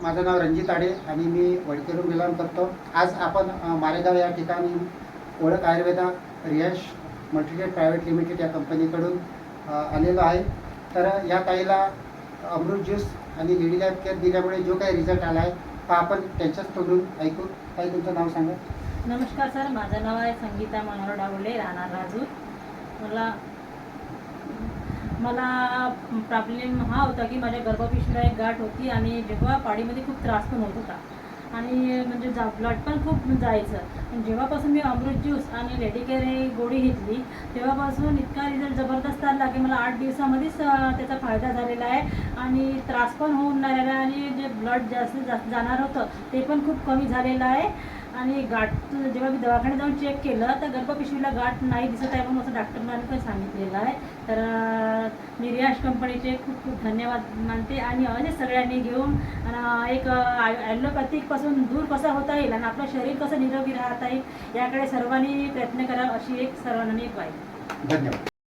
माझं नाव रणजित आडे आणि मी वडकेरू मिलन करतो. आज आपण मालेगाव मारेगाव या ठिकाणी ओळख आयुर्वेदा रियाश मल्टीटेड प्रायव्हेट लिमिटेड या कंपनीकडून आलेलो आहे. तर या ताईला अमृत ज्यूस आणि लेडी लाईफ केअर दिल्यामुळे जो काही रिझल्ट आला आहे तो आपण त्यांच्याच तोडून ऐकू. ताई तुमचं नाव सांगा. नमस्कार सर. माझं नाव आहे संगीता मनोहर डावले राहणार राजू मला मला प्रॉब्लेम हा होता की माझ्या गर्भपिशवीला एक गाठ होती आणि जेव्हा पाडीमध्ये खूप त्रास पण होत होता. आणि म्हणजे जा ब्लड पण खूप जायचं. पण जेव्हापासून मी अमृत ज्यूस आणि लेडीकेअर हे गोळी घेतली तेव्हापासून इतका रिझल्ट जबरदस्त आला की मला आठ दिवसामध्येच त्याचा फायदा झालेला आहे. आणि त्रास पण होऊन राहिला आणि जे ब्लड जास्त जास्त जाणार होतं ते पण खूप कमी झालेलं आहे. आणि गाठ जेव्हा मी दवाखान्यात जाऊन चेक केलं तर गर्भपिशवीला गाठ नाही दिसत आहे म्हणून असं डॉक्टरांनी पण सांगितलेलं आहे. तर निर्याश कंपनीचे खूप खूप धन्यवाद मानते आणि असे म्हणजे सगळ्यांनी घेऊन एक ॲलोपॅथिकपासून दूर कसं होता येईल आणि आपलं शरीर कसं निरोगी राहता येईल याकडे सर्वांनी प्रयत्न करा अशी एक सर्वांनी एक धन्यवाद.